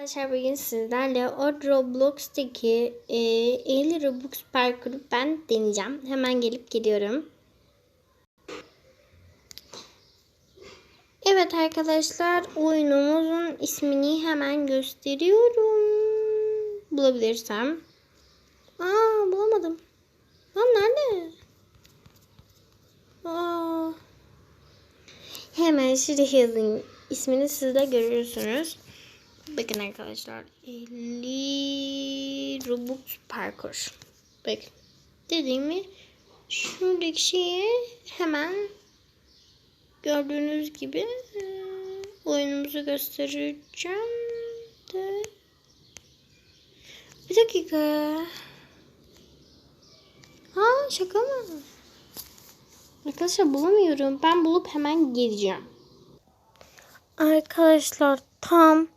Arkadaşlar bugün sizlerle o Roblox'taki e, 50 Robux parkuru ben deneyeceğim. Hemen gelip geliyorum. Evet arkadaşlar oyunumuzun ismini hemen gösteriyorum. Bulabilirsem. Aa bulamadım. Lan nerede? Aa. Hemen şuraya yazayım. İsmini siz de görürsünüz. Bakın arkadaşlar. 50 Robux parkur. Bakın. Dediğimi şuradaki şeye hemen gördüğünüz gibi e, oyunumuzu göstereceğim de bir dakika. Ha şaka mı? Arkadaşlar bulamıyorum. Ben bulup hemen geleceğim. Arkadaşlar tam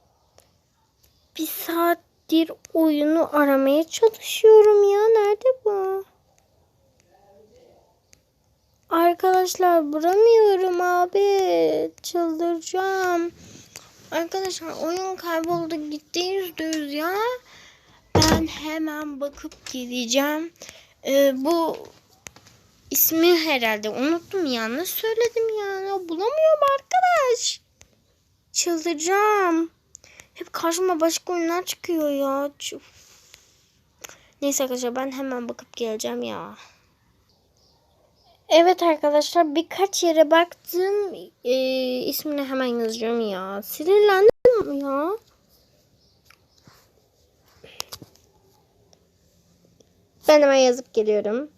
bir saattir oyunu aramaya çalışıyorum ya. Nerede bu? Arkadaşlar bulamıyorum abi. Çıldıracağım. Arkadaşlar oyun kayboldu gitti yüzde yüz ya. Ben hemen bakıp gideceğim. Ee, bu ismi herhalde unuttum yanlış söyledim ya. Bulamıyorum arkadaş. Çıldıracağım. Hep karşıma başka oyunlar çıkıyor ya. Neyse arkadaşlar ben hemen bakıp geleceğim ya. Evet arkadaşlar birkaç yere baktım. Ee, ismini hemen yazacağım ya. Sinirlendim ya. Ben hemen yazıp geliyorum.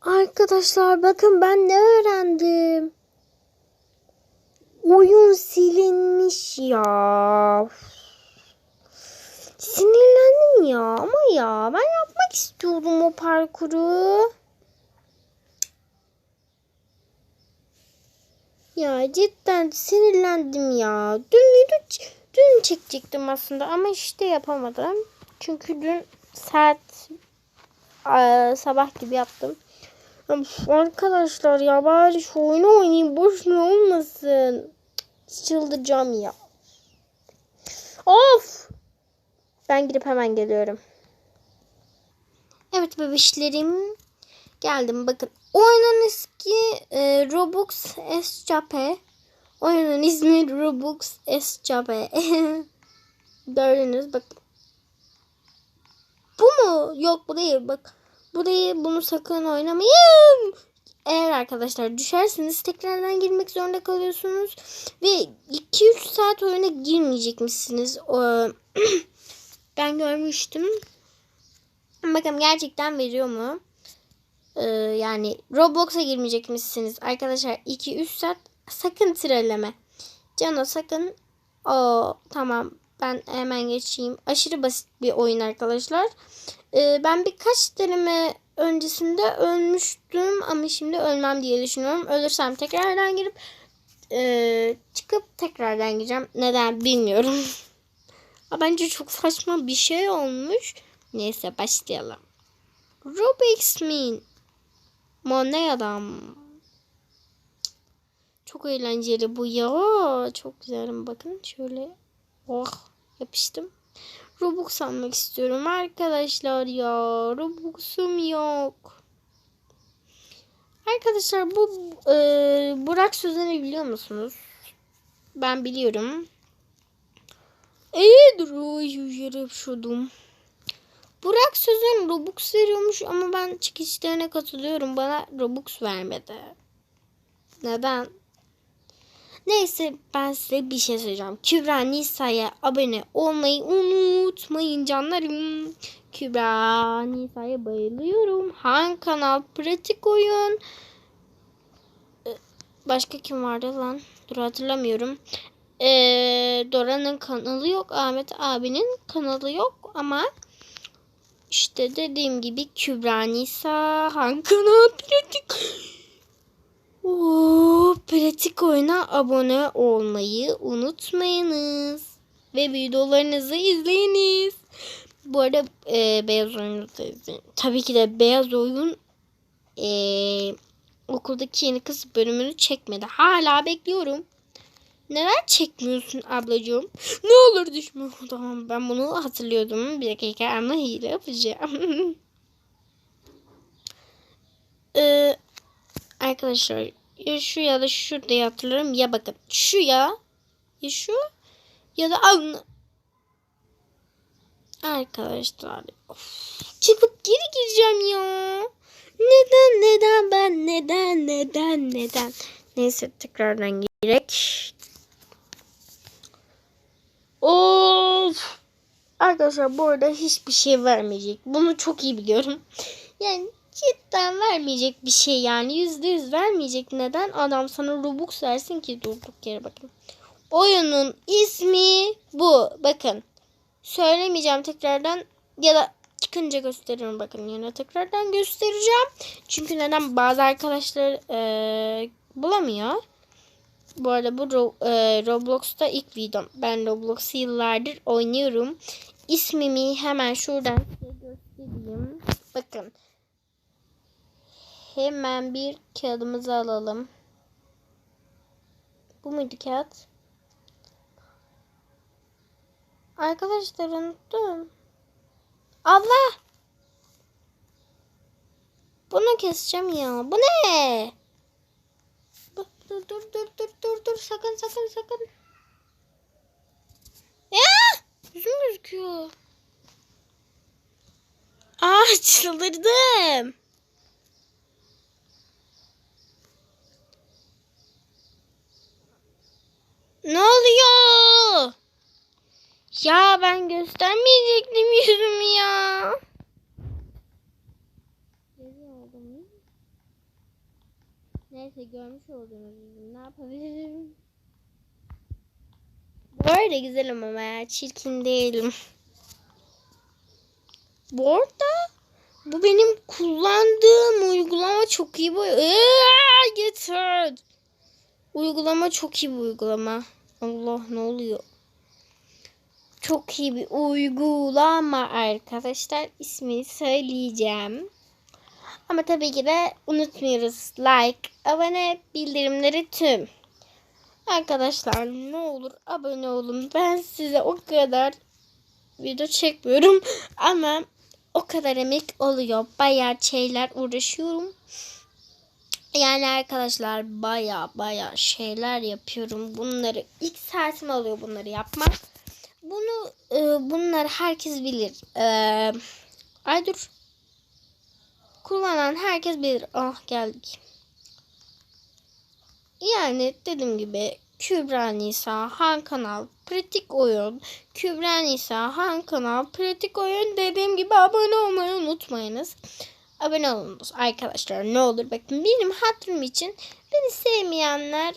Arkadaşlar bakın ben ne öğrendim. Oyun silinmiş ya. Sinirlendim ya ama ya ben yapmak istiyorum o parkuru. Ya cidden sinirlendim ya. Dün video dün çekecektim aslında ama işte yapamadım. Çünkü dün saat sabah gibi yaptım. Arkadaşlar ya bari şu oyunu oynayayım boşuna olmasın. Çıldıracağım ya. Of. Ben gidip hemen geliyorum. Evet bebişlerim. Geldim bakın. Oyunun eski e, Robux Escape. Oyunun ismi Robux Escape. Gördünüz bakın. Bu mu? Yok bu değil bak. Burayı bunu sakın oynamayın. Eğer arkadaşlar düşerseniz tekrardan girmek zorunda kalıyorsunuz. Ve 2-3 saat oyuna girmeyecekmişsiniz. ben görmüştüm. Bakalım gerçekten veriyor mu? Ee, yani Roblox'a girmeyecekmişsiniz. Arkadaşlar 2-3 saat sakın trelleme. Cano sakın. O tamam ben hemen geçeyim. Aşırı basit bir oyun arkadaşlar. Ee, ben birkaç deneme öncesinde ölmüştüm ama şimdi ölmem diye düşünüyorum. Ölürsem tekrardan girip e, çıkıp tekrardan gireceğim. Neden bilmiyorum. Bence çok saçma bir şey olmuş. Neyse başlayalım. Rubik's Min. Money adam. Çok eğlenceli bu ya. Çok güzelim bakın. Şöyle oh yapıştım. Robux almak istiyorum arkadaşlar ya. Robux'um yok. Arkadaşlar bu e, Burak sözünü biliyor musunuz? Ben biliyorum. Eee dur şudum. Burak sözün Robux veriyormuş ama ben çıkışlarına katılıyorum. Bana Robux vermedi. Neden? Neyse ben size bir şey söyleyeceğim. Kübra Nisa'ya abone olmayı unutmayın canlarım. Kübra Nisa'ya bayılıyorum. Han kanal pratik oyun. Ee, başka kim vardı lan? Dur hatırlamıyorum. Ee, Dora'nın kanalı yok. Ahmet abinin kanalı yok ama işte dediğim gibi Kübra Nisa Han kanal pratik Oo, pratik oyuna abone olmayı unutmayınız. Ve videolarınızı izleyiniz. Bu arada e, beyaz oyunu da izleyin. Tabii ki de beyaz oyun e, okuldaki yeni kız bölümünü çekmedi. Hala bekliyorum. Neden çekmiyorsun ablacığım? Ne olur düşme. Tamam ben bunu hatırlıyordum. Bir dakika ama hile yapacağım. ee, arkadaşlar ya şu ya da şurada hatırlıyorum. Ya bakın şu ya. Ya şu ya da anla. Arkadaşlar of, çıkıp geri gireceğim ya. Neden neden ben neden neden neden. Neyse tekrardan girek. Of. Arkadaşlar bu arada hiçbir şey vermeyecek. Bunu çok iyi biliyorum. Yani cidden vermeyecek bir şey yani. Yüzde yüz vermeyecek. Neden? Adam sana Robux versin ki durduk yere bakın. Oyunun ismi bu. Bakın. Söylemeyeceğim tekrardan ya da çıkınca gösteririm bakın yine tekrardan göstereceğim. Çünkü neden bazı arkadaşlar e, bulamıyor. Bu arada bu e, Roblox'ta ilk videom. Ben Roblox'u yıllardır oynuyorum. İsmimi hemen şuradan göstereyim. Bakın. Hemen bir kağıdımızı alalım. Bu muydu kağıt? Arkadaşlar unuttum. Abla. Bunu keseceğim ya. Bu ne? Dur dur dur dur dur dur sakın sakın sakın. Ya! Yüzüm gözüküyor. Çıldırdım. Ne oluyor? Ya ben göstermeyecektim yüzümü ya. Neyse görmüş olduğunuz yüzümü ne yapabilirim? Bu arada güzelim ama ya çirkin değilim. Bu arada bu benim kullandığım uygulama çok iyi bu. Eee, getir. Uygulama çok iyi bir uygulama. Allah ne oluyor? Çok iyi bir uygulama arkadaşlar. İsmini söyleyeceğim. Ama tabii ki de unutmuyoruz. Like, abone, bildirimleri tüm. Arkadaşlar ne olur abone olun. Ben size o kadar video çekmiyorum. Ama o kadar emek oluyor. Bayağı şeyler uğraşıyorum. Yani arkadaşlar baya baya şeyler yapıyorum. Bunları ilk saatim alıyor bunları yapmak. Bunu e, bunları herkes bilir. E, ay dur. Kullanan herkes bilir. Ah geldik. Yani dediğim gibi Kübra Nisa Han Kanal Pratik Oyun Kübra Nisa Han Kanal Pratik Oyun dediğim gibi abone olmayı unutmayınız. Abone olunuz arkadaşlar ne olur bakın benim hatırım için beni sevmeyenler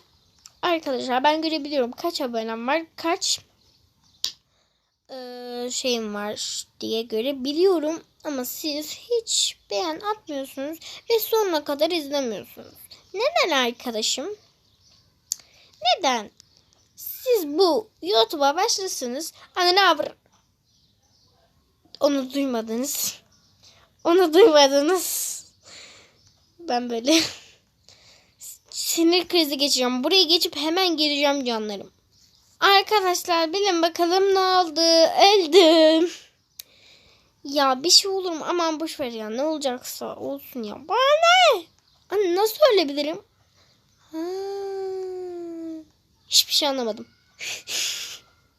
arkadaşlar ben görebiliyorum kaç abonem var kaç e, şeyim var diye görebiliyorum ama siz hiç beğen atmıyorsunuz ve sonuna kadar izlemiyorsunuz. Neden arkadaşım? Neden? Siz bu YouTube'a başlasınız. Ne yapar? Onu duymadınız. Onu duymadınız. Ben böyle sinir krizi geçiriyorum. Buraya geçip hemen gireceğim canlarım. Arkadaşlar bilin bakalım ne oldu. Öldüm. Ya bir şey olur mu? Aman boş ver ya. Ne olacaksa olsun ya. Bana ne? Anne nasıl ölebilirim? Ha. Hiçbir şey anlamadım.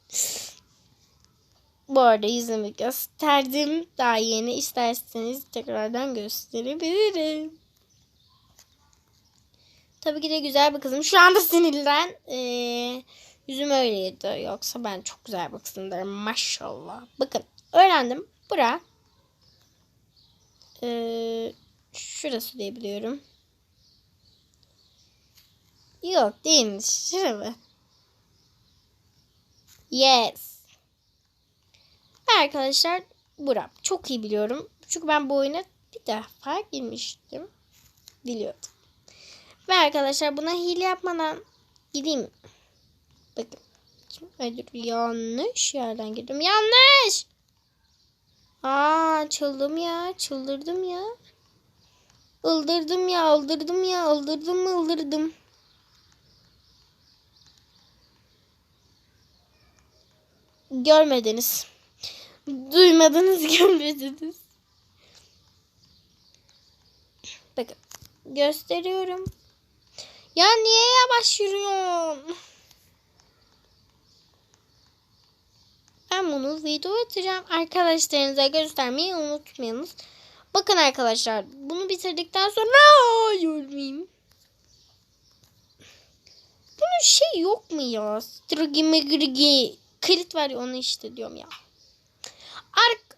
Bu arada yüzümü gösterdim. Daha yeni isterseniz tekrardan gösterebilirim. Tabii ki de güzel bir kızım. Şu anda sinirlen. Ee, yüzüm öyleydi. Yoksa ben çok güzel bir kızımdır. Maşallah. Bakın öğrendim. Bura. Ee, şurası diyebiliyorum. Yok değilmiş. Şurası. Yes. Arkadaşlar bura. Çok iyi biliyorum. Çünkü ben bu oyuna bir defa girmiştim. Biliyordum. Ve arkadaşlar buna hile yapmadan gideyim. Bakın. Hayır yanlış yerden girdim. Yanlış. Aa çıldım ya. Çıldırdım ya. Öldürdüm ya. Öldürdüm ya. Öldürdüm mü öldürdüm. görmediniz. Duymadınız, görmediniz. Bakın gösteriyorum. Ya niye yavaş yürüyorsun? Ben bunu video atacağım. Arkadaşlarınıza göstermeyi unutmayınız. Bakın arkadaşlar bunu bitirdikten sonra ölmeyeyim. Bunun şey yok mu ya? Strigi migrigi. Kilit var ya onu işte diyorum ya. Ark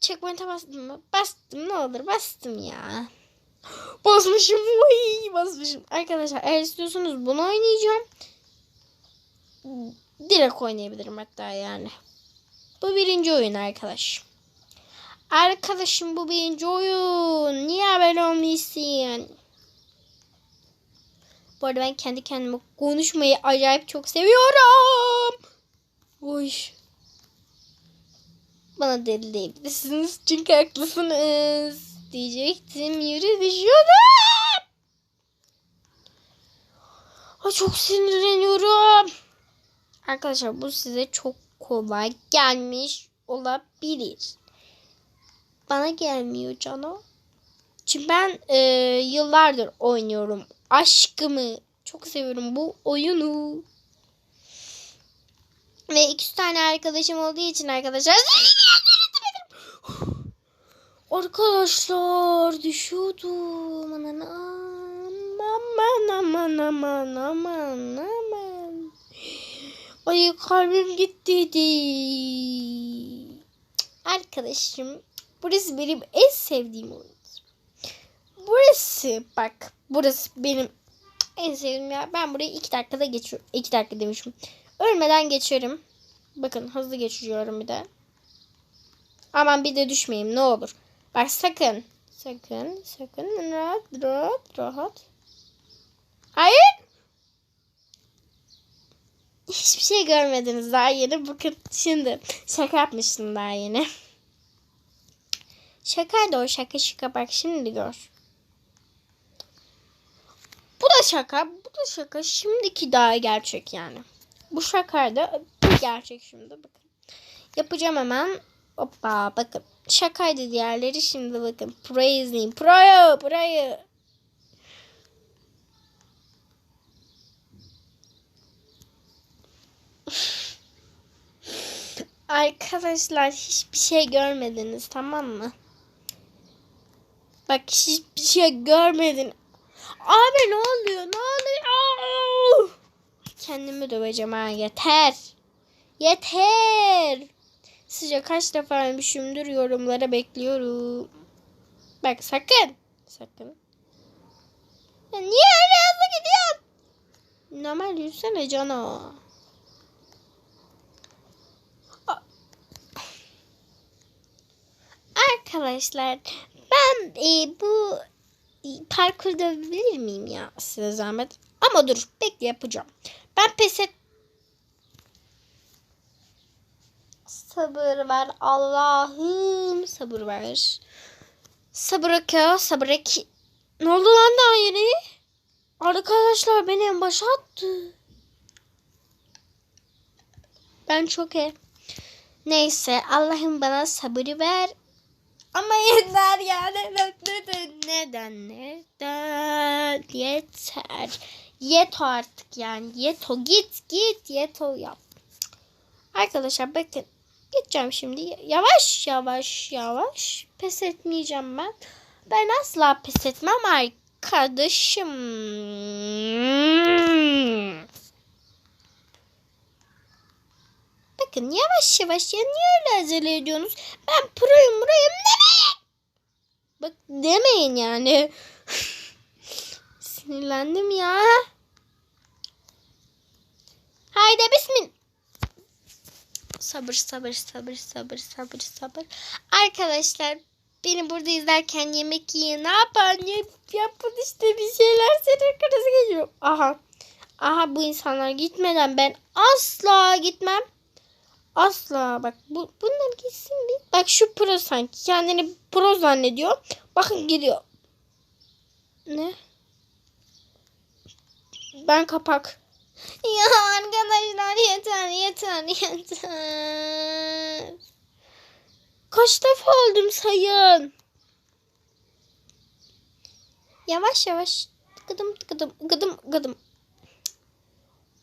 checkpoint'e bastım mı? Bastım ne olur bastım ya. Basmışım. Vay, basmışım. Arkadaşlar eğer istiyorsanız bunu oynayacağım. Direkt oynayabilirim hatta yani. Bu birinci oyun arkadaş. Arkadaşım bu birinci oyun. Niye haber olmuşsun? Bu arada ben kendi kendime konuşmayı acayip çok seviyorum. Oy. Bana deli diyebilirsiniz. Çünkü haklısınız. Diyecektim. Yürü düşüyordum. Ay çok sinirleniyorum. Arkadaşlar bu size çok kolay gelmiş olabilir. Bana gelmiyor canım. Çünkü ben e, yıllardır oynuyorum. Aşkımı çok seviyorum bu oyunu. Ve iki tane arkadaşım olduğu için arkadaşlar Arkadaşlar düşüyordum. Aman aman aman aman aman aman. Ay kalbim gittiydi. Arkadaşım burası benim en sevdiğim oyun. Burası bak burası benim en sevdiğim yer. Ben burayı iki dakikada geçiyorum. İki dakika demişim. Ölmeden geçerim. Bakın hızlı geçiyorum bir de. Aman bir de düşmeyeyim ne olur. Bak sakın. Sakın. Sakın. Rahat rahat rahat. Hayır. Hiçbir şey görmediniz daha yeni. Bakın şimdi şaka yapmıştım daha yeni. Şakaydı o şaka şaka bak şimdi gör. Bu da şaka. Bu da şaka. Şimdiki daha gerçek yani. Bu şakaydı. Gerçek şimdi. Bakın. Yapacağım hemen. Hoppa bakın. Şakaydı diğerleri. Şimdi bakın. Pro'yu izleyin. Pro'yu. Pro'yu. Arkadaşlar hiçbir şey görmediniz tamam mı? Bak hiçbir şey görmedin. Abi ne oluyor? Ne oluyor? Kendimi döveceğim ha yeter. Yeter. Sizce kaç defa ölmüşümdür yorumlara bekliyorum. Bak sakın. Sakın. Ya niye öyle hızlı gidiyorsun? Normal yürüsene cana. Arkadaşlar ben e, bu e, parkurda bilir miyim ya size zahmet? Ama dur bekle yapacağım. Ben pes et. Sabır ver Allah'ım sabır ver. Sabır ki sabır ki. Ne oldu lan daha yeni? Arkadaşlar beni en başa attı. Ben çok iyi. Neyse Allah'ım bana sabır ver. Ama yeter yani. Neden? Neden? Neden? Yeter. Yet artık yani. Yeto git git. Yeto yap. Arkadaşlar bakın. Gideceğim şimdi. Yavaş yavaş yavaş. Pes etmeyeceğim ben. Ben asla pes etmem arkadaşım. Bakın yavaş yavaş ya niye öyle acele ediyorsunuz? Ben proyum proyum demeyin. Bak demeyin yani. Sinirlendim ya. Haydi bismillah. Sabır sabır sabır sabır sabır sabır. Arkadaşlar beni burada izlerken yemek yiyin. Ne yapın? Yap, yapın işte bir şeyler. Senin kırısı geliyor. Aha. Aha bu insanlar gitmeden ben asla gitmem. Asla bak bu bunlar gitsin bir. Bak şu pro sanki kendini pro zannediyor. Bakın gidiyor. Ne? Ben kapak. Ya arkadaşlar yeter yeter yeter. Kaç defa öldüm sayın. Yavaş yavaş. Gıdım gıdım gıdım gıdım.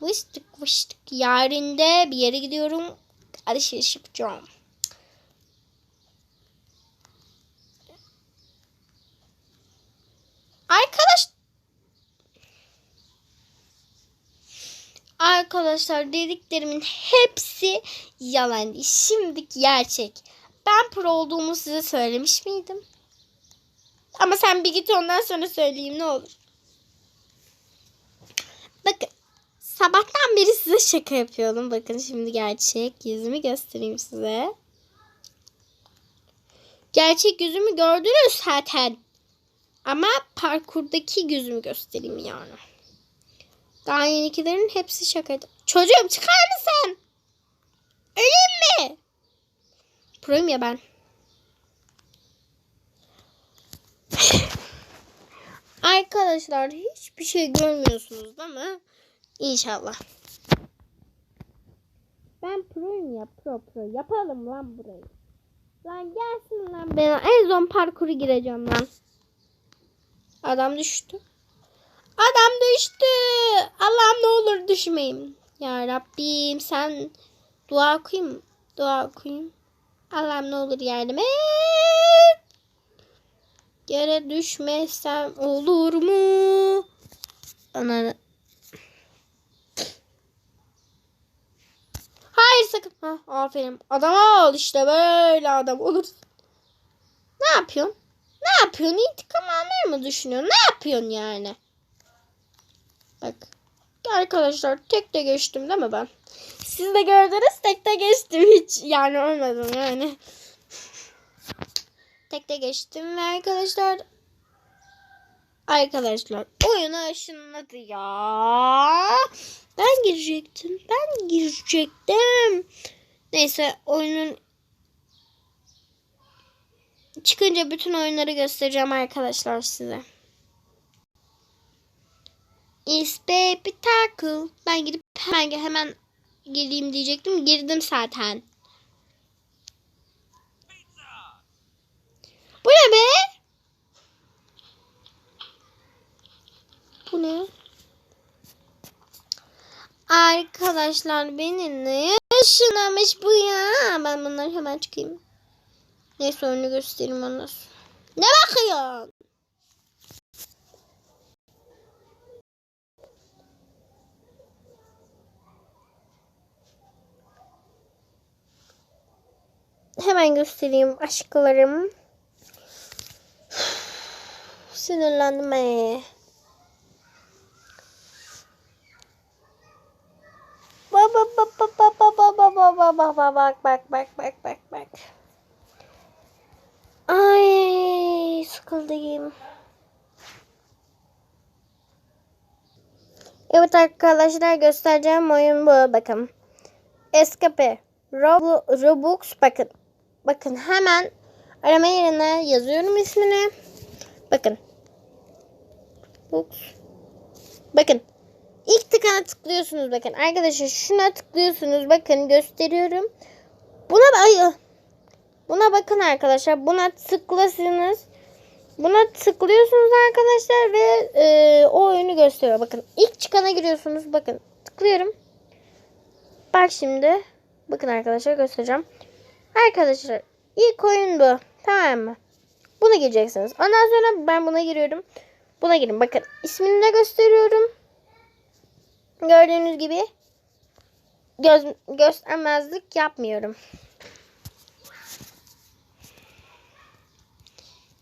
Vıştık vıştık. Yarın bir yere gidiyorum. Alışveriş yapacağım. Arkadaş Arkadaşlar dediklerimin hepsi yalan. Şimdi gerçek. Ben pro olduğumu size söylemiş miydim? Ama sen bir git ondan sonra söyleyeyim ne olur. Bakın sabahtan beri size şaka yapıyordum. Bakın şimdi gerçek yüzümü göstereyim size. Gerçek yüzümü gördünüz zaten. Ama parkurdaki yüzümü göstereyim yani. Daha yenikilerin hepsi şakaydı. Çocuğum çıkar mısın? Öleyim mi? Proyum ya ben. Arkadaşlar hiçbir şey görmüyorsunuz değil mi? İnşallah. Ben proyum ya pro pro. Yapalım lan burayı. Lan gelsin lan ben en son parkuru gireceğim lan. Adam düştü. Adam düştü. Allah'ım ne olur düşmeyeyim. Ya Rabbim sen dua okuyayım. Dua okuyayım. Allah'ım ne olur yardım et. Yere düşmesem olur mu? Ana. Hayır sakın. Ha, aferin. Adama ol işte böyle adam olur. Ne yapıyorsun? Ne yapıyorsun? İntikam almayı mı düşünüyorsun? Ne yapıyorsun yani? Bak. Arkadaşlar tek de geçtim değil mi ben? Siz de gördünüz tek de geçtim hiç. Yani ölmedim yani. Tek de geçtim ve arkadaşlar Arkadaşlar oyunu aşınladı ya. Ben girecektim. Ben girecektim. Neyse oyunun çıkınca bütün oyunları göstereceğim arkadaşlar size. Is baby tackle. Ben gidip hemen hemen gireyim diyecektim. Girdim zaten. Bu ne be? Bu ne? Arkadaşlar beni ne yaşınamış bu ya? Ben bunları hemen çıkayım. Neyse oyunu göstereyim sonra. Ne bakıyorsun? Hemen göstereyim aşklarım. Sinirlendim ee. Baba baba baba baba baba baba bak bak bak bak bak bak. Ay sıkıldım. Evet arkadaşlar göstereceğim oyun bu bakın. Escape. Rob Robux bakın. Bakın hemen arama yerine yazıyorum ismini. Bakın. Robux. Bakın. İlk tıkana tıklıyorsunuz bakın. Arkadaşlar şuna tıklıyorsunuz. Bakın gösteriyorum. Buna ay Buna bakın arkadaşlar. Buna tıklasınız. Buna tıklıyorsunuz arkadaşlar ve e, o oyunu gösteriyor. Bakın ilk çıkana giriyorsunuz. Bakın tıklıyorum. Bak şimdi. Bakın arkadaşlar göstereceğim. Arkadaşlar ilk oyun bu. Tamam mı? Buna gireceksiniz. Ondan sonra ben buna giriyorum. Buna girin. Bakın ismini de gösteriyorum. Gördüğünüz gibi göz, göstermezlik yapmıyorum.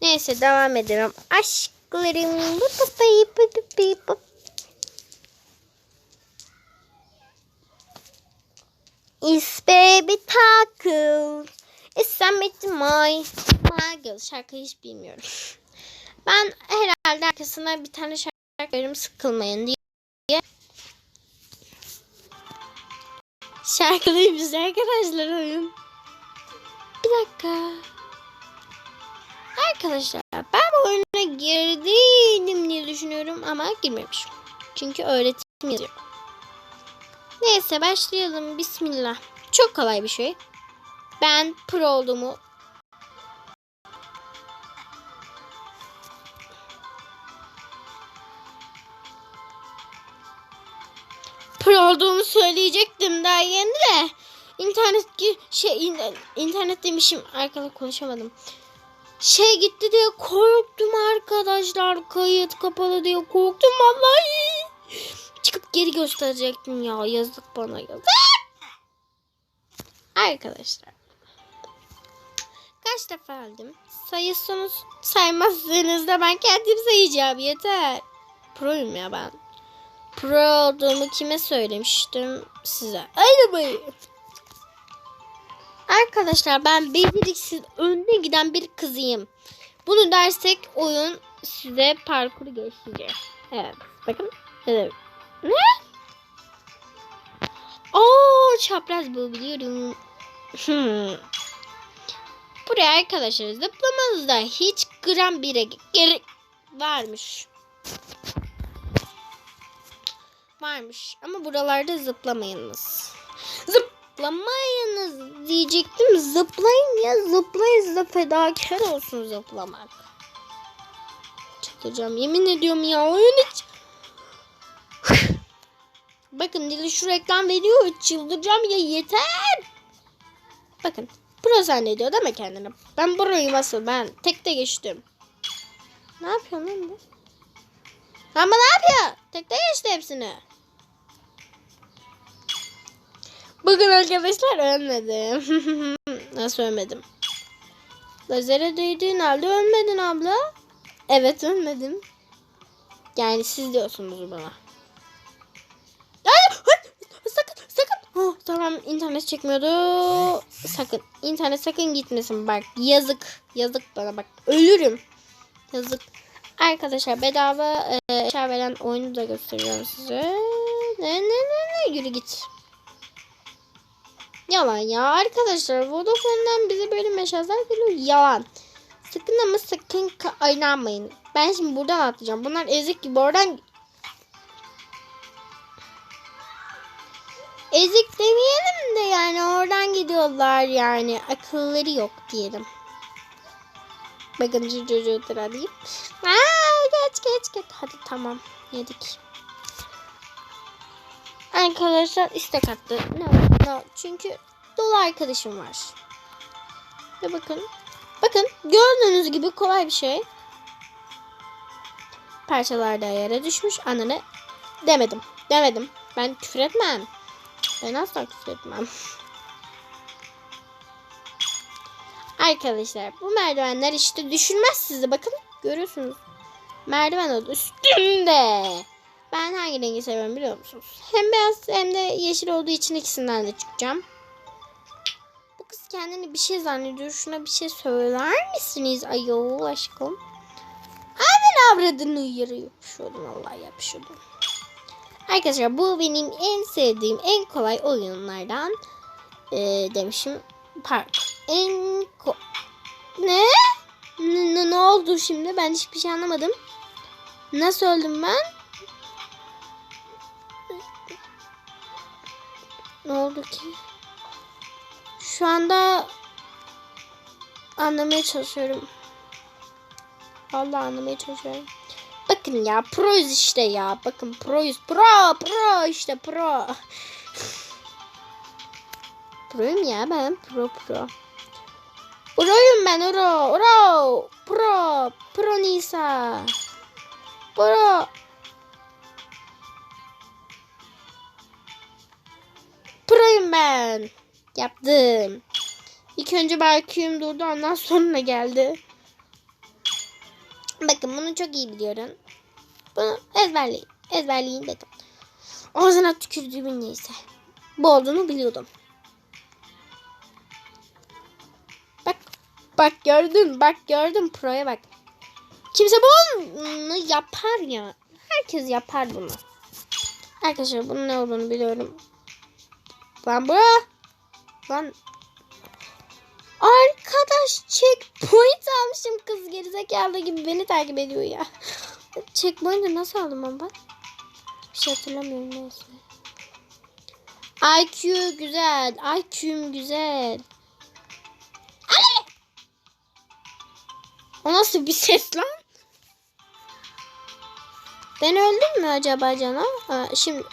Neyse devam ediyorum. Aşklarım. Is baby tackle. Is my my Şarkıyı hiç bilmiyorum. Ben herhalde arkasına bir tane şarkı veririm sıkılmayın diye. Şarkılıymış arkadaşlar oyun. Bir dakika. Arkadaşlar ben bu oyuna girdim diye düşünüyorum ama girmemişim. Çünkü öğretim yazıyor. Neyse başlayalım. Bismillah. Çok kolay bir şey. Ben pro olduğumu pro olduğumu söyleyecektim daha yeni de. İnternet şey in- internet demişim arkada konuşamadım. Şey gitti diye korktum arkadaşlar. Kayıt kapalı diye korktum vallahi. Geri gösterecektim ya. Yazık bana yazık. Arkadaşlar. Kaç defa aldım? Sayıyorsunuz saymazsanız da ben kendim sayacağım yeter. Proyum ya ben. Pro olduğumu kime söylemiştim? Size. Aynı bayı. Arkadaşlar ben beceriksiz önde giden bir kızıyım. Bunu dersek oyun size parkuru gösterecek. Evet. Bakın. Evet. Ne? Oo çapraz bu biliyorum. Hmm. Buraya arkadaşlar zıplamanızda hiç gram bire gerek varmış. Varmış ama buralarda zıplamayınız. Zıplamayınız diyecektim. Zıplayın ya zıplayın da fedakar olsun zıplamak. Çıkacağım yemin ediyorum ya oyun hiç. Bakın dili şu reklam veriyor. Çıldıracağım ya yeter. Bakın. Pro zannediyor değil mi kendini? Ben proyum asıl ben. Tekte geçtim. Ne yapıyorsun lan bu? Ama ne yapıyor? Tekte geçti hepsini. Bugün arkadaşlar ölmedim. Nasıl ölmedim? Lazere değdiğin halde ölmedin abla. Evet ölmedim. Yani siz diyorsunuz bana. Sakın sakın. Oh, tamam internet çekmiyordu. Sakın. internet sakın gitmesin bak. Yazık. Yazık bana bak. Ölürüm. Yazık. Arkadaşlar bedava e, veren oyunu da göstereceğim size. Ne ne ne ne yürü git. Yalan ya arkadaşlar Vodafone'dan bize böyle mesajlar geliyor. Yalan. Sakın ama sakın inanmayın. Ben şimdi buradan atlayacağım. Bunlar ezik gibi oradan ezik demeyelim de yani oradan gidiyorlar yani akılları yok diyelim. Bakın çocuğu alayım. Aa, geç geç geç. Hadi tamam yedik. Arkadaşlar istek attı. Ne no, çünkü dolu arkadaşım var. Ve bakın. Bakın gördüğünüz gibi kolay bir şey. Parçalar da yere düşmüş. Ananı demedim. Demedim. Ben küfür etmem. Ben asla etmem. Arkadaşlar bu merdivenler işte düşürmez sizi. Bakın görüyorsunuz. Merdiven oldu üstünde. Ben hangi rengi seviyorum biliyor musunuz? Hem beyaz hem de yeşil olduğu için ikisinden de çıkacağım. Bu kız kendini bir şey zannediyor. Şuna bir şey söyler misiniz ayol aşkım? Aman avradını yarı yapışıyordum. Allah yapışıyordum. Arkadaşlar bu benim en sevdiğim en kolay oyunlardan ee, demişim park. En ko ne? Ne ne oldu şimdi? Ben hiçbir şey anlamadım. Nasıl öldüm ben? Ne oldu ki? Şu anda anlamaya çalışıyorum. Vallahi anlamaya çalışıyorum. Bakın ya proyuz işte ya. Bakın proyuz. Pro pro işte pro. Proyum ya ben. Pro pro. Proyum ben oro. Oro. Pro. Pro Nisa. Pro. Proyum ben. Yaptım. İlk önce Berkuyum durdu ondan sonra geldi. Bakın bunu çok iyi biliyorum. Bunu ezberleyin. Ezberleyin dedim. Ağzına tükürdüğümün neyse. Bu olduğunu biliyordum. Bak. Bak gördün. Bak gördün. Pro'ya bak. Kimse bunu yapar ya. Herkes yapar bunu. Arkadaşlar bunun ne olduğunu biliyorum. Lan bura. Lan. Arkadaş checkpoint almışım kız gerizekalı gibi beni takip ediyor ya. Checkpoint'i nasıl aldım ama ben? Bir şey hatırlamıyorum neyse. IQ güzel. IQ'm güzel. O nasıl bir ses lan? Ben öldüm mü acaba canım? Ha, şimdi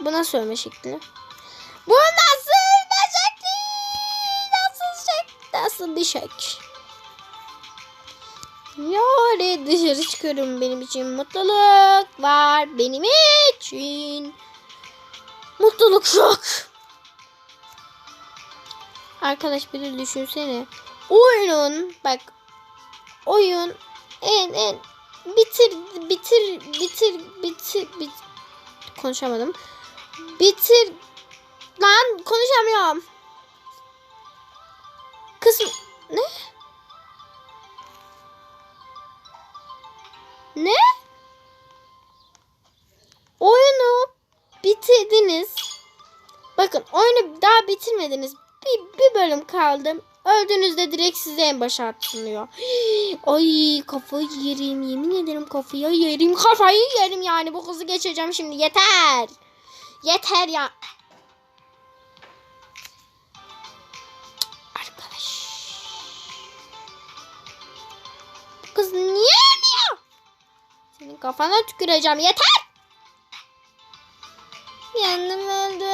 bu nasıl ölme şekli? Bu nasıl ölme şekli? Nasıl şek? Nasıl bir şek? Yani dışarı çıkıyorum benim için mutluluk var benim için. Mutluluk yok. Arkadaş bir düşünsene. Oyunun bak oyun en en bitir bitir bitir bitir bit konuşamadım. Bitir lan konuşamıyorum. Kısım ne? Ne? Oyunu bitirdiniz. Bakın oyunu daha bitirmediniz. Bir, bir bölüm kaldı. Öldüğünüzde direkt size en başa atılıyor. Ay kafayı yerim. Yemin ederim kafayı yerim. Kafayı yerim yani. Bu kızı geçeceğim şimdi. Yeter. Yeter ya. Kafana tüküreceğim. Yeter. Yandım öldüm.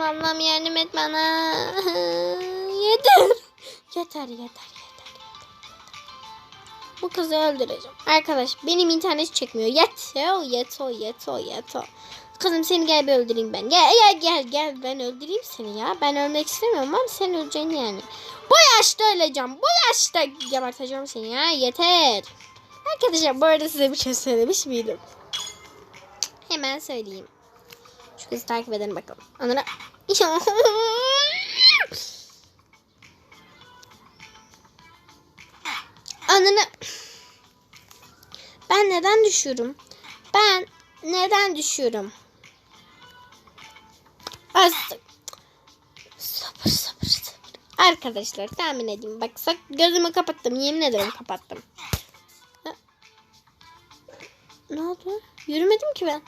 Allah'ım yardım et bana. Yeter. Yeter yeter yeter. Bu kızı öldüreceğim. Arkadaş benim internet çekmiyor. Yeto yeto yeto yeto. Kızım seni gel bir öldüreyim ben. Gel gel gel gel ben öldüreyim seni ya. Ben ölmek istemiyorum ama sen öleceksin yani. Bu yaşta öleceğim. Bu yaşta geberteceğim seni ya. Yeter. Arkadaşlar bu arada size bir şey söylemiş miydim? Hemen söyleyeyim. Şu kızı takip edelim bakalım. Onlara... Anını... Ben neden düşüyorum? Ben neden düşüyorum? Astık. Sabır sabır sabır. Arkadaşlar tahmin edeyim. Bak gözümü kapattım. Yemin ederim kapattım. Ne oldu? Yürümedim ki ben.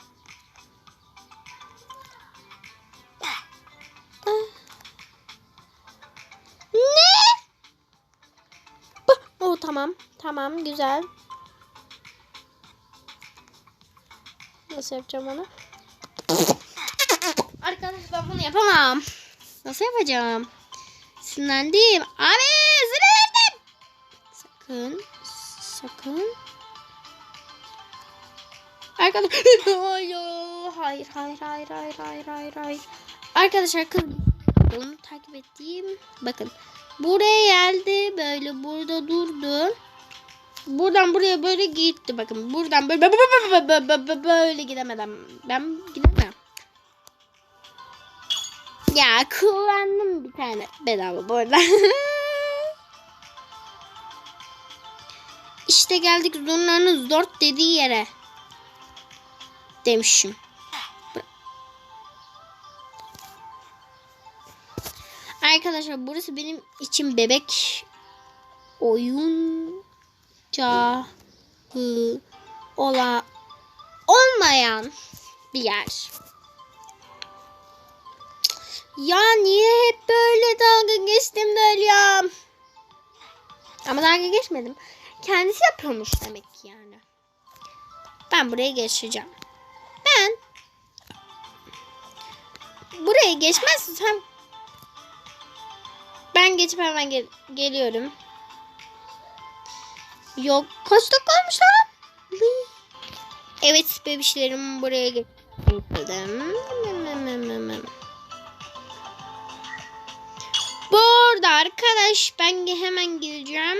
Ne? O tamam. Tamam güzel. Nasıl yapacağım onu? Arkadaşlar bunu yapamam. Nasıl yapacağım? Sinirlendim. Abi sinirlendim. Sakın. Sakın. Arkadaşlar. hayır, hayır, hayır, hayır, hayır, hayır, hayır. Arkadaşlar kız onu takip ettiğim bakın. Buraya geldi böyle burada durdu. Buradan buraya böyle gitti bakın. Buradan böyle böyle, böyle, böyle, böyle, gidemeden. Ben gidemem. Ya kullandım bir tane bedava bu arada. İşte geldik zurnanın zort dediği yere demişim Arkadaşlar burası benim için bebek oyuncağı ola olmayan bir yer. Ya niye hep böyle dalga geçtim böyle ya? Ama dalga geçmedim. Kendisi yapıyormuş demek ki yani. Ben buraya geçeceğim. Buraya geçmezsem ben geçip hemen gel- geliyorum. Yok dakika olmuş lan? Evet bebişlerim buraya getirdim. Burada arkadaş ben hemen geleceğim.